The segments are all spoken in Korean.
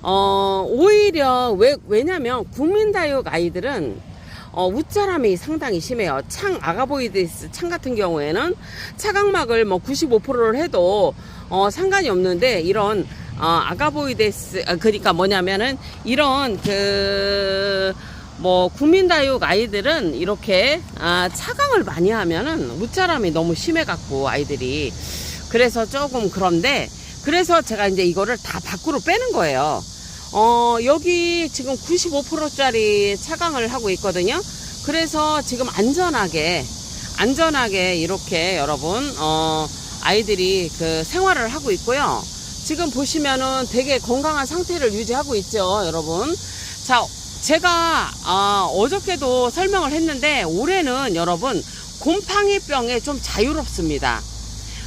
어, 오히려 왜, 왜냐면 국민다육 아이들은 어, 웃자람이 상당히 심해요. 창, 아가보이드스 창 같은 경우에는 차각막을 뭐 95%를 해도 어, 상관이 없는데 이런 어, 아가보이데스, 아, 그러니까 뭐냐면은 이런 그, 뭐, 국민다육 아이들은 이렇게, 아, 차강을 많이 하면은 웃자람이 너무 심해 갖고 아이들이. 그래서 조금 그런데, 그래서 제가 이제 이거를 다 밖으로 빼는 거예요. 어, 여기 지금 95%짜리 차강을 하고 있거든요. 그래서 지금 안전하게, 안전하게 이렇게 여러분, 어, 아이들이 그 생활을 하고 있고요. 지금 보시면은 되게 건강한 상태를 유지하고 있죠, 여러분. 자, 제가, 아, 어저께도 설명을 했는데, 올해는 여러분, 곰팡이병에 좀 자유롭습니다.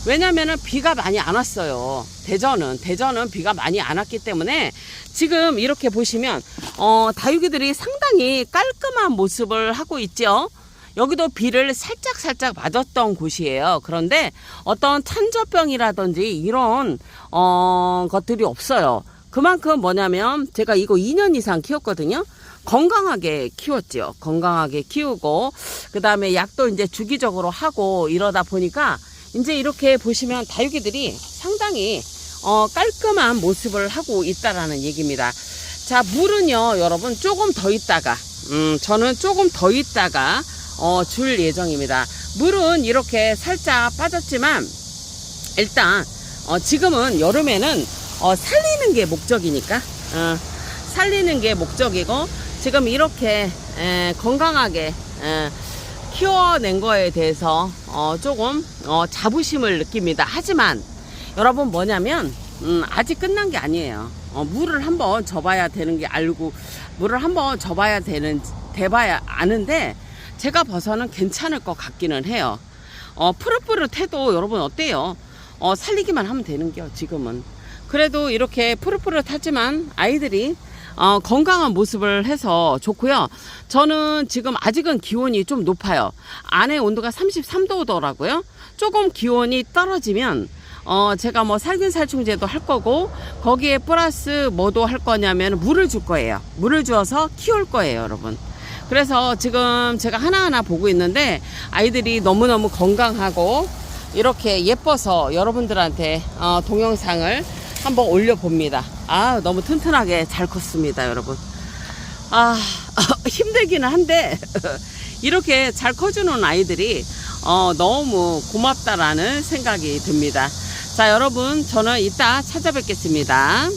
왜냐면은 비가 많이 안 왔어요. 대전은 대전은 비가 많이 안 왔기 때문에 지금 이렇게 보시면 어 다육이들이 상당히 깔끔한 모습을 하고 있죠. 여기도 비를 살짝 살짝 맞았던 곳이에요. 그런데 어떤 탄저병이라든지 이런 어 것들이 없어요. 그만큼 뭐냐면 제가 이거 2년 이상 키웠거든요. 건강하게 키웠죠. 건강하게 키우고 그다음에 약도 이제 주기적으로 하고 이러다 보니까 이제 이렇게 보시면 다육이들이 상당히 어, 깔끔한 모습을 하고 있다라는 얘기입니다. 자, 물은요, 여러분 조금 더 있다가, 음, 저는 조금 더 있다가 어, 줄 예정입니다. 물은 이렇게 살짝 빠졌지만 일단 어, 지금은 여름에는 어, 살리는 게 목적이니까 어, 살리는 게 목적이고 지금 이렇게 에, 건강하게 에, 키워낸 거에 대해서 어, 조금 어, 자부심을 느낍니다. 하지만 여러분 뭐냐면 음, 아직 끝난 게 아니에요. 어, 물을 한번 줘봐야 되는 게 알고 물을 한번 줘봐야 되는 돼봐야 아는데 제가 봐서는 괜찮을 것 같기는 해요. 어, 푸릇푸릇해도 여러분 어때요? 어, 살리기만 하면 되는 겨 지금은. 그래도 이렇게 푸릇푸릇하지만 아이들이 어, 건강한 모습을 해서 좋고요. 저는 지금 아직은 기온이 좀 높아요. 안에 온도가 33도더라고요. 조금 기온이 떨어지면 어, 제가 뭐 살균살충제도 할 거고 거기에 플러스 뭐도 할 거냐면 물을 줄 거예요. 물을 주어서 키울 거예요, 여러분. 그래서 지금 제가 하나하나 보고 있는데 아이들이 너무너무 건강하고 이렇게 예뻐서 여러분들한테 어, 동영상을 한번 올려봅니다. 아, 너무 튼튼하게 잘 컸습니다, 여러분. 아, 힘들기는 한데, 이렇게 잘 커주는 아이들이, 어, 너무 고맙다라는 생각이 듭니다. 자, 여러분, 저는 이따 찾아뵙겠습니다.